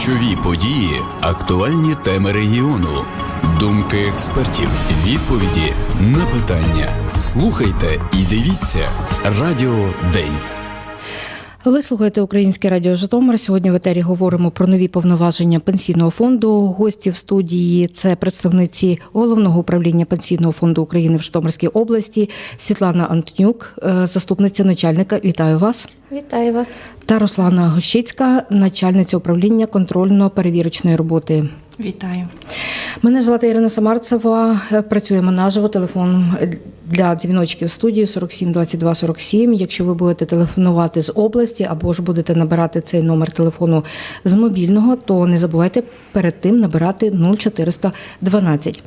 Ключові події, актуальні теми регіону, думки експертів, відповіді на питання. Слухайте і дивіться Радіо День. Ви слухаєте Українське радіо Житомир. Сьогодні в етері говоримо про нові повноваження пенсійного фонду. Гості в студії це представниці головного управління пенсійного фонду України в Житомирській області Світлана Антонюк, е, заступниця начальника. Вітаю вас. Вітаю вас. Та Руслана Гощицька, начальниця управління контрольно-перевірочної роботи. Вітаю. Мене звати Ірина Самарцева. Працюємо наживо. Телефон для дзвіночків в студію 47 22 47. Якщо ви будете телефонувати з області або ж будете набирати цей номер телефону з мобільного, то не забувайте перед тим набирати 0412.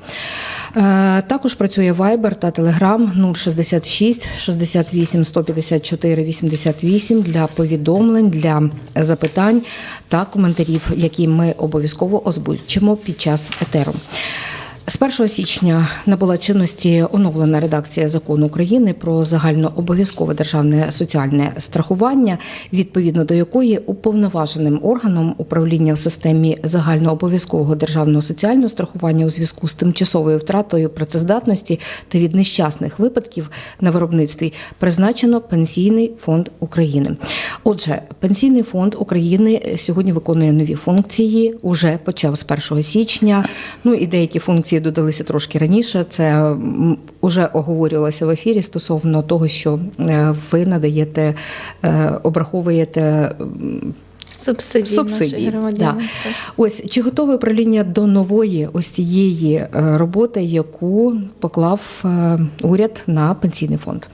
Е, Також працює Viber та Telegram 066 68 154 88 для повідомлень, для запитань та коментарів, які ми обов'язково озвучимо під час етеру. З 1 січня набула чинності оновлена редакція закону України про загальнообов'язкове державне соціальне страхування, відповідно до якої уповноваженим органом управління в системі загальнообов'язкового державного соціального страхування у зв'язку з тимчасовою втратою працездатності та від нещасних випадків на виробництві призначено Пенсійний фонд України. Отже, Пенсійний фонд України сьогодні виконує нові функції. Уже почав з 1 січня. Ну і деякі функції додалися трошки раніше. Це вже оговорювалося в ефірі стосовно того, що е, ви надаєте, е, обраховуєте. Субсидії, Субсидії, да. Ось чи готове управління до нової ось цієї е, роботи, яку поклав уряд на пенсійний фонд?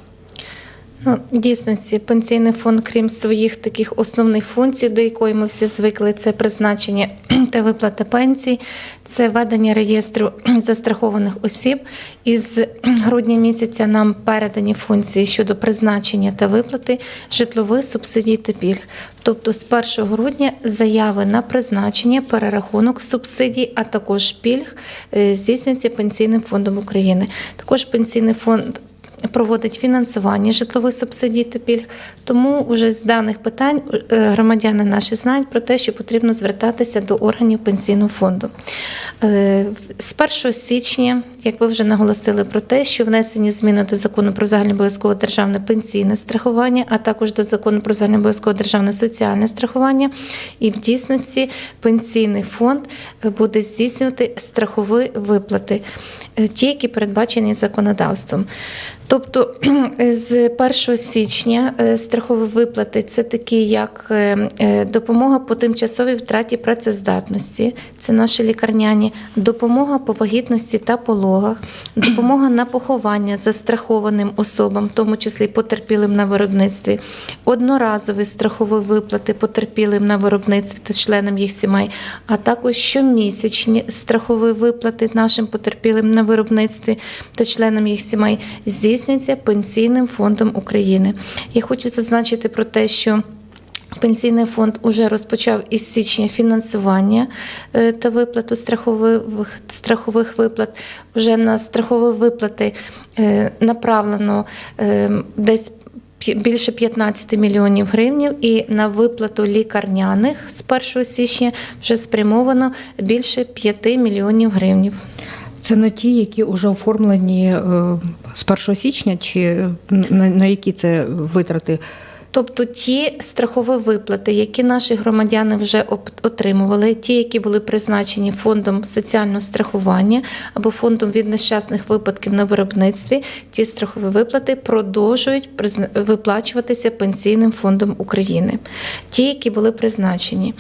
Ну, дійсності, пенсійний фонд, крім своїх таких основних функцій, до якої ми всі звикли, це призначення та виплата пенсій, це ведення реєстру застрахованих осіб. Із грудня місяця нам передані функції щодо призначення та виплати житлових субсидій та пільг. Тобто з 1 грудня заяви на призначення, перерахунок субсидій, а також пільг е, здійснюються Пенсійним фондом України. Також пенсійний фонд проводить фінансування житлових субсидій та пільг. Тому вже з даних питань е, громадяни наші знають про те, що потрібно звертатися до органів пенсійного фонду. Е, З 1 січня, як ви вже наголосили про те, що внесені зміни до закону про загальнообов'язкове державне пенсійне страхування, а також до закону про загальнообов'язкове державне соціальне страхування, і в дійсності пенсійний фонд е, буде здійснювати страхові виплати, е, ті, які передбачені законодавством. Тобто з 1 січня е, страхові виплати це такі, як е, е, допомога по тимчасовій втраті працездатності, це наші лікарняні, допомога по вагітності та пологах, допомога на поховання застрахованим особам, в тому числі потерпілим на виробництві, одноразові страхові виплати потерпілим на виробництві та членам їх сімей, а також щомісячні страхові виплати нашим потерпілим на виробництві та членам їх сімей здійснюється Пенсійним фондом України. Я хочу зазначити про те, що Пенсійний фонд уже розпочав із січня фінансування е, та виплату страхових, страхових виплат. Уже на страхові виплати е, направлено е, десь більше 15 мільйонів гривнів, і на виплату лікарняних з 1 січня вже спрямовано більше 5 мільйонів гривнів. Це не ті, які вже оформлені з 1 січня, чи на, на які це витрати? Тобто ті страхові виплати, які наші громадяни вже отримували, ті, які були призначені фондом соціального страхування або фондом від нещасних випадків на виробництві, ті страхові виплати продовжують виплачуватися Пенсійним фондом України. Ті, які були призначені.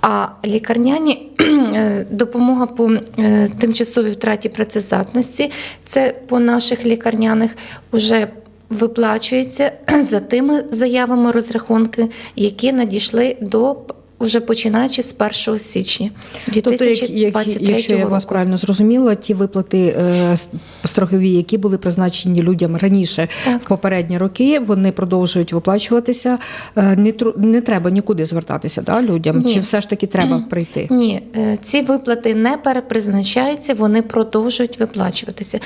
А лікарняні е, допомога по е, тимчасовій втраті працездатності, це по наших лікарняних уже виплачується за тими заявами розрахунки, які надійшли до вже починаючи з 1 січня Тобто, як, як, 2023 якщо я вас правильно зрозуміла, ті виплати е, страхові, які були призначені людям раніше Так. в попередні роки, вони продовжують виплачуватися. Е, не, не треба нікуди звертатися да, людям, Ні. чи все ж таки треба прийти? Ні, е, ці виплати не перепризначаються, вони продовжують виплачуватися.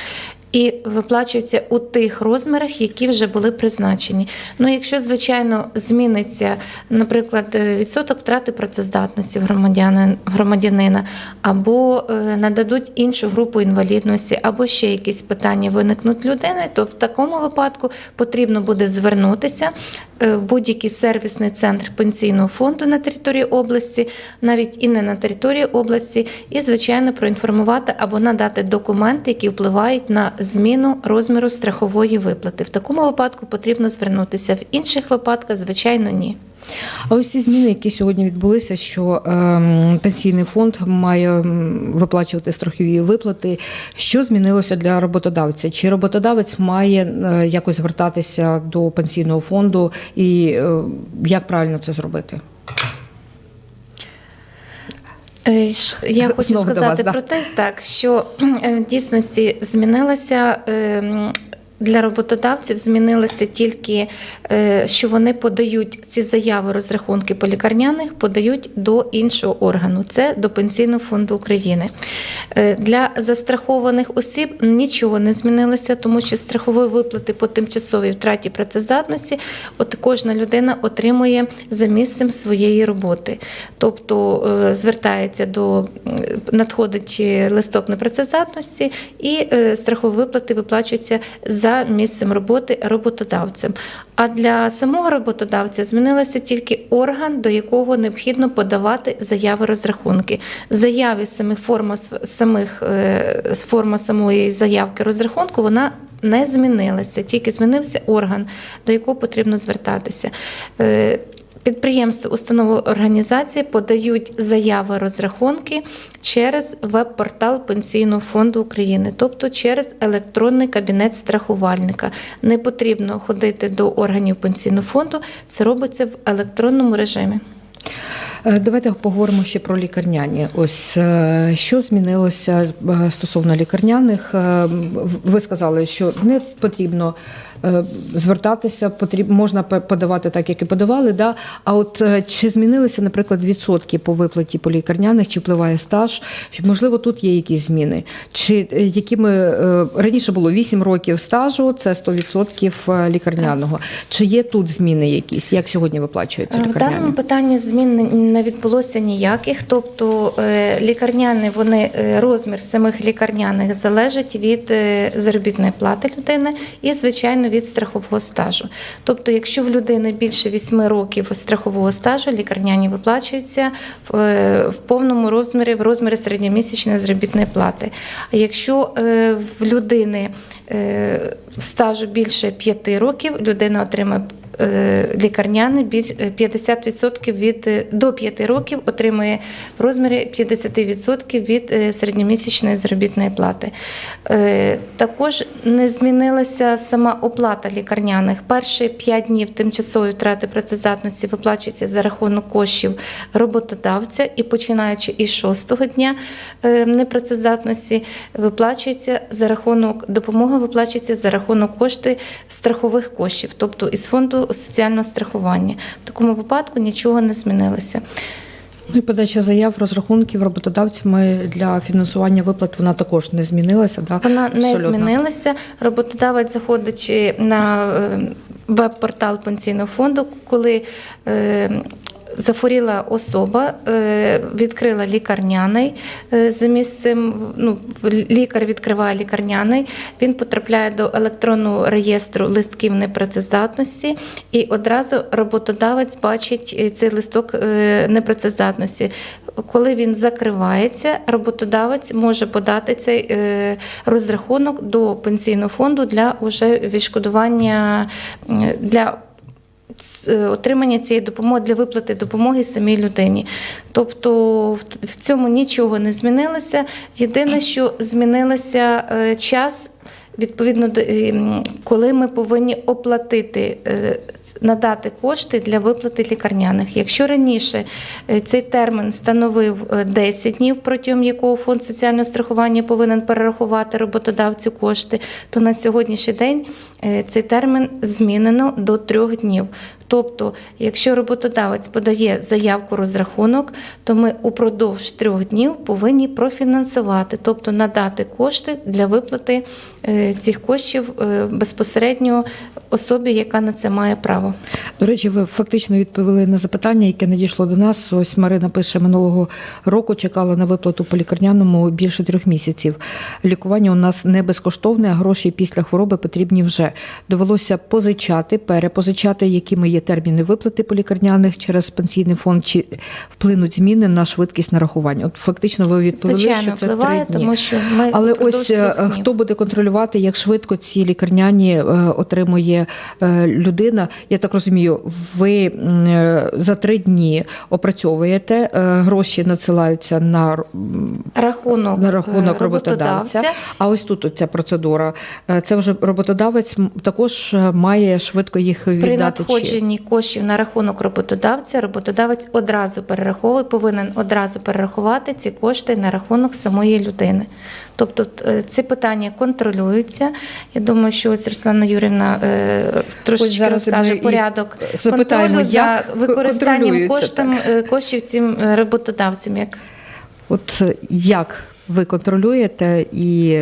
і виплачується у тих розмірах, які вже були призначені. Ну, якщо, звичайно, зміниться, наприклад, відсоток втрати працездатності громадянина, або е, нададуть іншу групу інвалідності, або ще якісь питання виникнуть людини, то в такому випадку потрібно буде звернутися е, в будь-який сервісний центр пенсійного фонду на території області, навіть і не на території області, і, звичайно, проінформувати або надати документи, які впливають на зміну розміру страхової виплати. В такому випадку потрібно звернутися. В інших випадках, звичайно, ні. А ось ці зміни, які сьогодні відбулися, що ем, пенсійний фонд має виплачувати страхові виплати. Що змінилося для роботодавця? Чи роботодавець має е, якось звертатися до пенсійного фонду, і е, як правильно це зробити? Е, Я хочу Знову сказати вас, про те, так що е, в дійсності змінилося. Для роботодавців змінилося тільки, е, що вони подають ці заяви розрахунки по лікарняних, подають до іншого органу. Це до Пенсійного фонду України. Е, Для застрахованих осіб нічого не змінилося, тому що страхові виплати по тимчасовій втраті працездатності от кожна людина отримує за місцем своєї роботи. Тобто е, звертається до надходить листок непрацездатності, і страхові виплати виплачуються за місцем роботи роботодавцем. А для самого роботодавця змінилася тільки орган, до якого необхідно подавати заяви розрахунки. Заяві самих форма самих е, форма самої заявки розрахунку вона не змінилася, тільки змінився орган, до якого потрібно звертатися. Підприємства, установи організації подають заяви розрахунки через веб-портал Пенсійного фонду України, тобто через електронний кабінет страхувальника. Не потрібно ходити до органів пенсійного фонду, це робиться в електронному режимі. Е, Давайте поговоримо ще про лікарняні. Ось е, що змінилося е, стосовно лікарняних. Ви сказали, що не потрібно звертатися, потрібно можна подавати так, як і подавали. Да? А от е, чи змінилися, наприклад, відсотки по виплаті по лікарняних, чи впливає стаж? Можливо, тут є якісь зміни? Чи е, якими е, раніше було 8 років стажу, це 100% лікарняного. Чи є тут зміни якісь? Як сьогодні виплачуються Е, В даному питанні змін не- відбулося ніяких. Тобто е, лікарняні, вони е, розмір самих лікарняних залежить від е, заробітної плати людини і, звичайно, від страхового стажу. Тобто, якщо в людини більше 8 років страхового стажу, лікарняні виплачуються в, е, в повному розмірі, в розмірі середньомісячної заробітної плати. А якщо е, в людини е, стажу більше 5 років, людина отримає лікарняний біль- е, 50% від е, до 5 років отримує в розмірі 50% від е, середньомісячної заробітної плати. Е, Також не змінилася сама оплата лікарняних. Перші 5 днів тимчасової втрати працездатності виплачується за рахунок коштів роботодавця і починаючи із 6-го дня е, непрацездатності виплачується за рахунок допомога виплачується за рахунок кошти страхових коштів, тобто із фонду соціального страхування. В такому випадку нічого не змінилося. Ну і подача заяв розрахунків роботодавцями для фінансування виплат вона також не змінилася. Да? Вона не Абсолютно. змінилася. Роботодавець, заходячи на е, веб-портал пенсійного фонду, коли Захворіла особа, е, відкрила лікарняний е, за місцем. Ну, лікар відкриває лікарняний. Він потрапляє до електронного реєстру листків непрацездатності, і одразу роботодавець бачить е, цей листок непрацездатності. Коли він закривається, роботодавець може подати цей розрахунок до пенсійного фонду для уже відшкодування для отримання цієї допомоги для виплати допомоги самій людині. Тобто в- цьому нічого не змінилося. Єдине, що змінилося е, час. Відповідно, ем, коли ми повинні оплатити, е, надати кошти для виплати лікарняних. Якщо раніше е, цей термін становив е, 10 днів, протягом якого фонд соціального страхування повинен перерахувати роботодавцю кошти, то на сьогоднішній день е, цей термін змінено до трьох днів. Тобто, якщо роботодавець подає заявку розрахунок, то ми упродовж трьох днів повинні профінансувати, тобто надати кошти для виплати е, цих коштів е, безпосередньо особі, яка на це має право. До речі, ви фактично відповіли на запитання, яке надійшло до нас. Ось Марина пише минулого року. Чекала на виплату по лікарняному більше трьох місяців. Лікування у нас не безкоштовне, а гроші після хвороби потрібні вже. Довелося позичати, перепозичати, якими є терміни виплати по лікарняних через пенсійний фонд, чи вплинуть зміни на швидкість нарахування. От фактично ви відповіли, Звичайно, що це впливає, три дні. тому що ми Але ось е, хто буде контролювати, як швидко ці лікарняні е, отримує е, людина? Я так розумію, ви за три дні опрацьовуєте, гроші надсилаються на, рахунок, на рахунок роботодавця. А ось тут ця процедура. Це вже роботодавець також е, має швидко їх При віддати. чи- надходженні коштів на рахунок роботодавця, роботодавець одразу перераховує, повинен одразу перерахувати ці кошти на рахунок самої людини. Тобто е, ці питання контролюються. Я думаю, що ось Руслана Юрівна е, трошечки зараз розкаже порядок контролю за як використанням е, коштів цим роботодавцям. Як От як ви контролюєте і.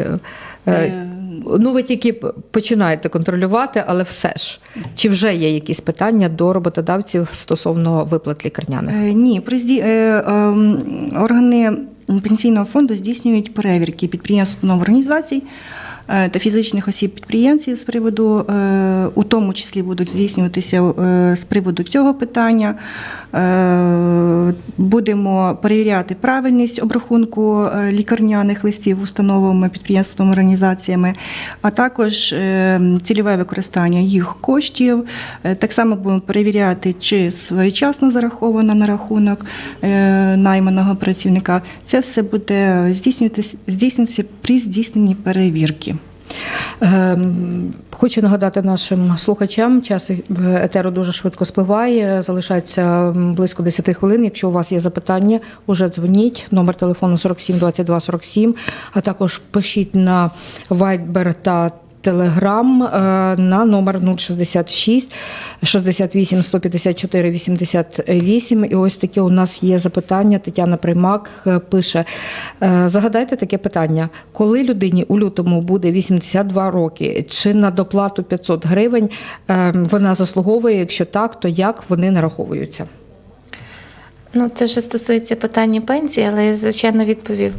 Е, Ну, ви тільки починаєте контролювати, але все ж чи вже є якісь питання до роботодавців стосовно виплат лікарняних? Е, Ні, при зді- е, ем, органи пенсійного фонду здійснюють перевірки підприємств нових організацій е, та фізичних осіб підприємців з приводу, е, у тому числі будуть здійснюватися е, з приводу цього питання. Е, Будемо перевіряти правильність обрахунку е, лікарняних листів установами, підприємствами, організаціями, а також е, цільове використання їх коштів. Е, Так само будемо перевіряти, чи своєчасно зараховано на рахунок е, найманого працівника. Це все буде здійснюватися, здійснюватися при здійсненні перевірки. Ем, Хочу нагадати нашим слухачам, час етеру дуже швидко спливає. Залишається близько 10 хвилин. Якщо у вас є запитання, уже дзвоніть. Номер телефону 47 22 47, а також пишіть на Viber та Телеграм на номер 066 68 154 88. І ось таке у нас є запитання. Тетяна Примак е, пише: е, загадайте таке питання: коли людині у лютому буде 82 роки, чи на доплату 500 гривень е, вона заслуговує? Якщо так, то як вони нараховуються? Ну, це вже стосується питання пенсії, але я звичайно відповів.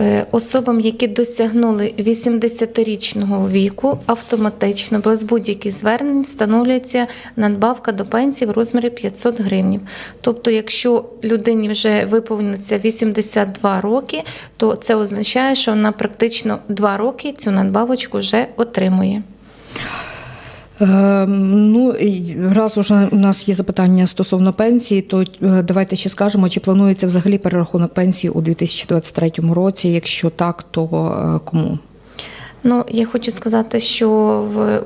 Е, Особам, які досягнули 80-річного віку, автоматично без будь-яких звернень встановлюється надбавка до пенсії в розмірі 500 гривень. Тобто, якщо людині вже виповниться 82 роки, то це означає, що вона практично 2 роки цю надбавочку вже отримує. Е, Ну, раз уже у нас є запитання стосовно пенсії, то е, давайте ще скажемо, чи планується взагалі перерахунок пенсії у 2023 році? Якщо так, то е, кому? Ну, я хочу сказати, що в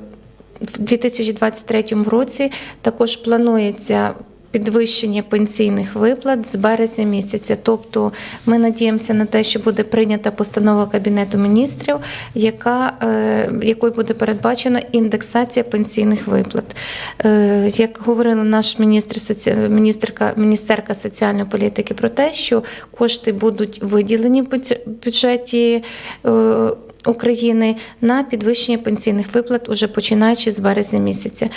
в 2023 році також планується підвищення пенсійних виплат з березня місяця. Тобто ми надіємося на те, що буде прийнята постанова Кабінету міністрів, яка, е, якою буде передбачена індексація пенсійних виплат. Е, Як говорила наш міністр міністерка, міністерка соціальної політики про те, що кошти будуть виділені в бюдж- бюджеті. України на підвищення пенсійних виплат уже починаючи з березня місяця.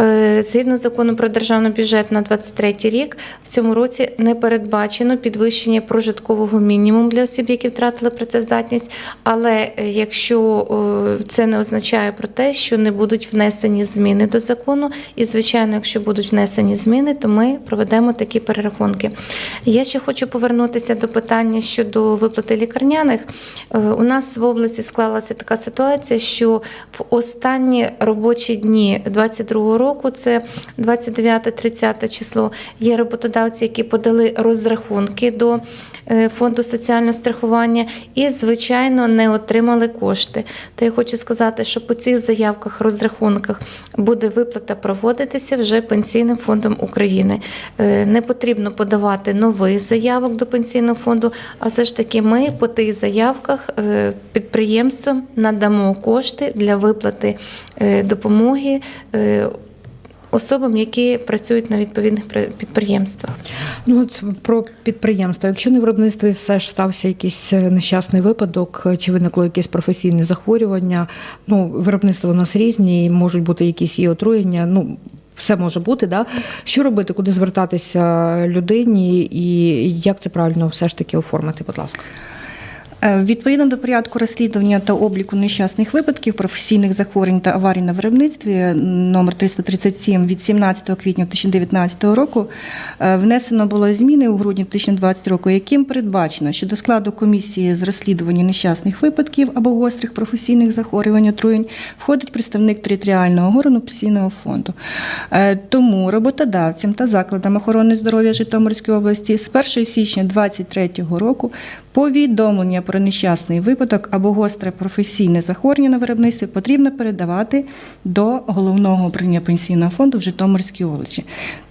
Е, Згідно закону про державний бюджет на 2023 рік, в цьому році не передбачено підвищення прожиткового мінімуму для осіб, які втратили працездатність. Але е, якщо це не означає про те, що не будуть внесені зміни до закону, і звичайно, якщо будуть внесені зміни, то ми проведемо такі перерахунки. Я ще хочу повернутися до питання щодо виплати лікарняних. Е, У нас в області склалася така ситуація, що в останні робочі дні 2022 року, це 29-30 число, є роботодавці, які подали розрахунки до фонду соціального страхування і, звичайно, не отримали кошти. То я хочу сказати, що по цих заявках, розрахунках буде виплата проводитися вже пенсійним фондом України. Е, Не потрібно подавати новий заявок до пенсійного фонду, а все ж таки ми по тих заявках е, підприємствам надамо кошти для виплати е, допомоги. Е, особам, які працюють на відповідних при- підприємствах. Ну от про підприємство. Якщо на виробництві все ж стався якийсь е, нещасний випадок, е, чи виникло якесь професійне захворювання, ну виробництва у нас різні, можуть бути якісь і отруєння. Ну все може бути, да? Що робити, куди звертатися людині, і як це правильно все ж таки оформити, будь ласка. Е, Відповідно до порядку розслідування та обліку нещасних випадків, професійних захворювань та аварій на виробництві номер 337 від 17 квітня 2019 року е, внесено було зміни у грудні 2020 року, яким передбачено, що до складу комісії з розслідування нещасних випадків або гострих професійних захворювань отруєнь входить представник територіального органу пенсійного фонду. Е, Тому роботодавцям та закладам охорони здоров'я Житомирської області з 1 січня 2023 року повідомлення про нещасний випадок або гостре професійне захворювання на виробництві потрібно передавати до головного управління пенсійного фонду в Житомирській області.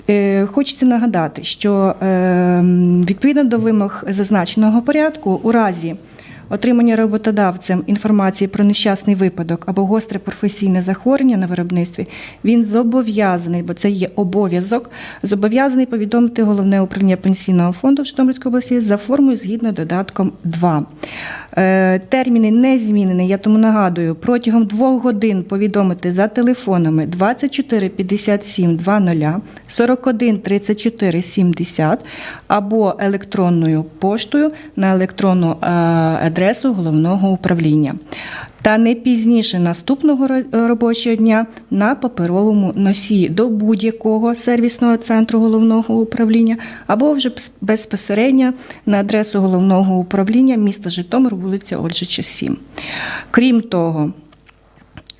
Е, Хочеться нагадати, що е, відповідно до вимог зазначеного порядку, у разі Отримання роботодавцем інформації про нещасний випадок або гостре професійне захворювання на виробництві, він зобов'язаний, бо це є обов'язок, зобов'язаний повідомити головне управління пенсійного фонду в Житомирській області за формою згідно додатком 2. Е, Терміни не змінені, я тому нагадую, протягом двох годин повідомити за телефонами 24 57 00, 41 34 70 або електронною поштою на електронну е, адресу головного управління. Та не пізніше наступного робочого дня на паперовому носії до будь-якого сервісного центру головного управління або вже безпосередньо на адресу головного управління міста Житомир, вулиця Ольжича 7. Крім того,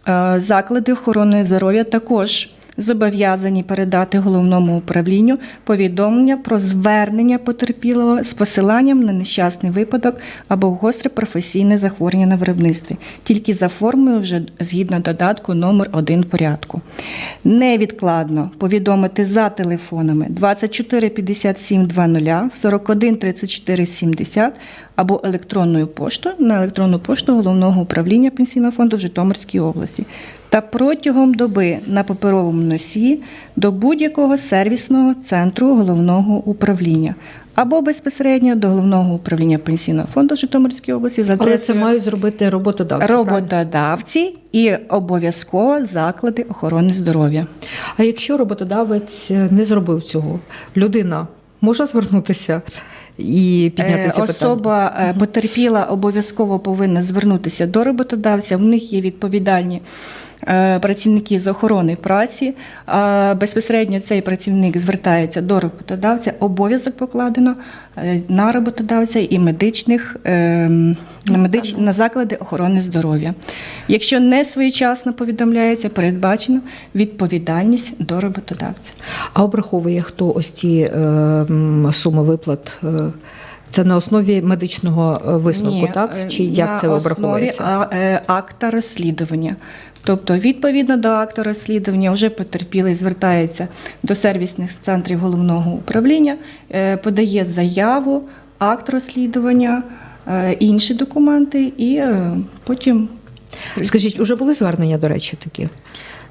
Е, Заклади охорони здоров'я також зобов'язані передати головному управлінню повідомлення про звернення потерпілого з посиланням на нещасний випадок або гостре професійне захворювання на виробництві, тільки за формою вже згідно додатку номер 1 порядку. Невідкладно повідомити за телефонами 24 57 00, 41 34 70 або електронною поштою на електронну пошту головного управління пенсійного фонду в Житомирській області та протягом доби на паперовому носії до будь-якого сервісного центру головного управління або безпосередньо до головного управління пенсійного фонду в Житомирській області за Але це мають зробити роботодавці. правильно? роботодавці і обов'язково заклади охорони здоров'я. А якщо роботодавець не зробив цього, людина може звернутися і підняти Е, ці питання? Особа е, потерпіла обов'язково повинна звернутися до роботодавця. В них є відповідальні працівники з охорони праці. Безпосередньо цей працівник звертається до роботодавця. Обов'язок покладено е, на роботодавця і медичних е, на, медич... на заклади охорони здоров'я. Якщо не своєчасно повідомляється, передбачено відповідальність до роботодавця. А обраховує хто ось ці е, суми виплат? е, Це на основі медичного е, висновку, Ні, так? е, Чи як на це обраховується? е, акта розслідування. Тобто, відповідно до акту розслідування, вже потерпілий звертається до сервісних центрів головного управління, е, подає заяву, акт розслідування, е, інші документи, і е, потім Скажіть, уже були звернення, до речі, такі?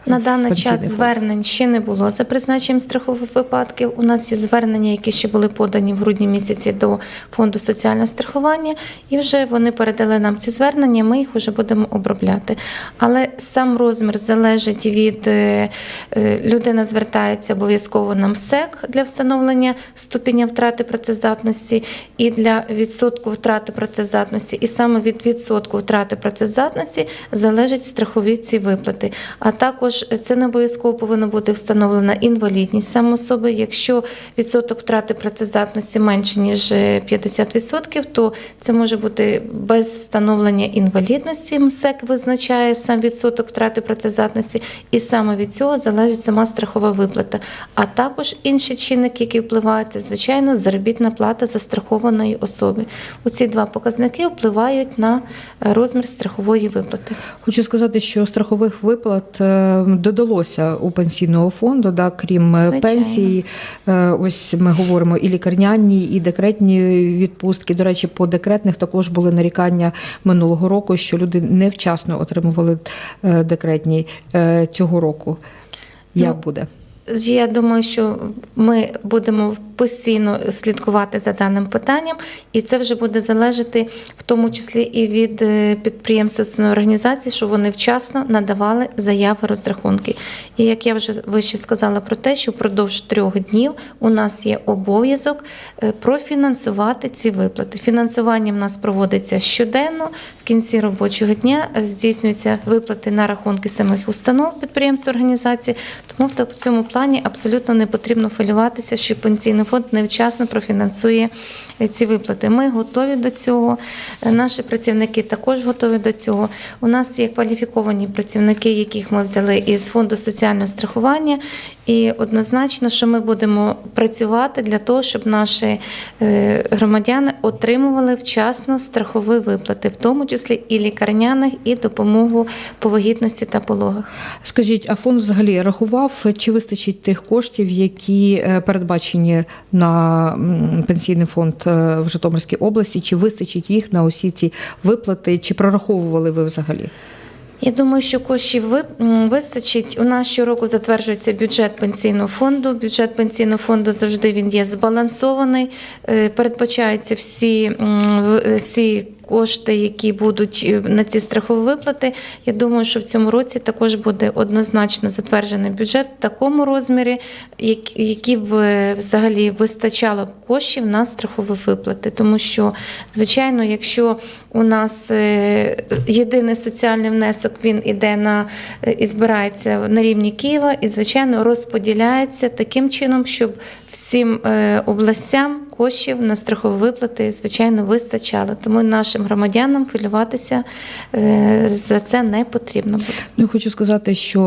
На даний час звернень ще не було за призначенням страхових випадків. У нас є звернення, які ще були подані в грудні місяці до фонду соціального страхування, і вже вони передали нам ці звернення. Ми їх вже будемо обробляти. Але сам розмір залежить від е, е, людина звертається обов'язково на МСЕК для встановлення ступеня втрати працездатності і для відсотку втрати працездатності. І саме від відсотку втрати працездатності залежать страхові ці виплати. А також це не обов'язково повинно бути встановлена інвалідність саме особи. Якщо відсоток втрати працездатності менше ніж е, 50%, то це може бути без встановлення інвалідності. МСЕК визначає сам відсоток втрати працездатності, і саме від цього залежить сама страхова виплата. А також інші чинники, які впливають, це звичайно заробітна плата застрахованої особи. Оці два показники впливають на е, розмір страхової виплати. Хочу сказати, що страхових виплат е, додалося у пенсійного фонду, да, крім е, Звичайно. пенсії. Е, Ось ми говоримо і лікарняні, і декретні відпустки. До речі, по декретних також були нарікання минулого року, що люди невчасно отримували е, декретні цього року. Як Ну, буде? Я думаю, що ми будемо постійно слідкувати за даним питанням, і це вже буде залежати в тому числі і від е, підприємств установ організацій, що вони вчасно надавали заяви розрахунки. І як я вже вище сказала про те, що впродовж трьох днів у нас є обов'язок е, профінансувати ці виплати. Фінансування в нас проводиться щоденно. В кінці робочого дня е, здійснюються виплати на рахунки самих установ підприємств організацій. Тому в цьому плані абсолютно не потрібно хвилюватися, що пенсійний фонд невчасно профінансує ці виплати. Ми готові до цього. е, Наші працівники також готові до цього. У нас є кваліфіковані працівники, яких ми взяли із фонду соціального страхування. І однозначно, що ми будемо працювати для того, щоб наші е, громадяни отримували вчасно страхові виплати, в тому числі і лікарняних, і допомогу по вагітності та пологах. Скажіть, а фонд взагалі рахував, чи вистачить тих коштів, які е, передбачені на пенсійний фонд е, в Житомирській області, чи вистачить їх на усі ці виплати, чи прораховували ви взагалі? Я думаю, що коштів ви- вистачить. У нас щороку затверджується бюджет пенсійного фонду. Бюджет пенсійного фонду завжди він є збалансований. Е, Передбачаються всі, е, всі кошти, які будуть е, на ці страхові виплати. Я думаю, що в цьому році також буде однозначно затверджений бюджет в такому розмірі, які б е, взагалі вистачало коштів на страхові виплати. Тому що, звичайно, якщо у нас е, єдиний соціальний внесок він іде на і збирається на рівні Києва, і звичайно розподіляється таким чином, щоб всім областям коштів на страхові виплати звичайно вистачало. Тому нашим громадянам хвилюватися е, за це не потрібно буде. Ну, хочу сказати, що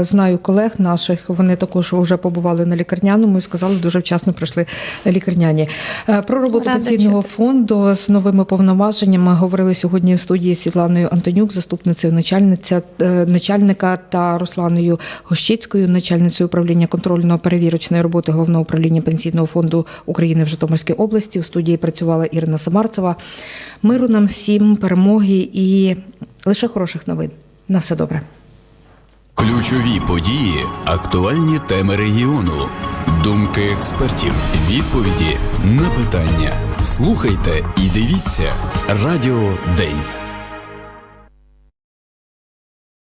е, знаю колег наших, вони також вже побували на лікарняному і сказали, дуже вчасно пройшли лікарняні. Е, про роботу Рада пенсійного чути. фонду з новими повноваженнями говорили сьогодні в студії з Світланою Антонюк, заступницею начальниця начальника та Русланою Гощицькою, начальницею управління контрольно-перевірочної роботи головного управління пенсійного фонду України в Житомирській області. У студії працювала Ірина Самарцева. Миру нам всім, перемоги і лише хороших новин. На все добре. Ключові події, актуальні теми регіону, думки експертів, відповіді на питання. Слухайте і дивіться Радіо День.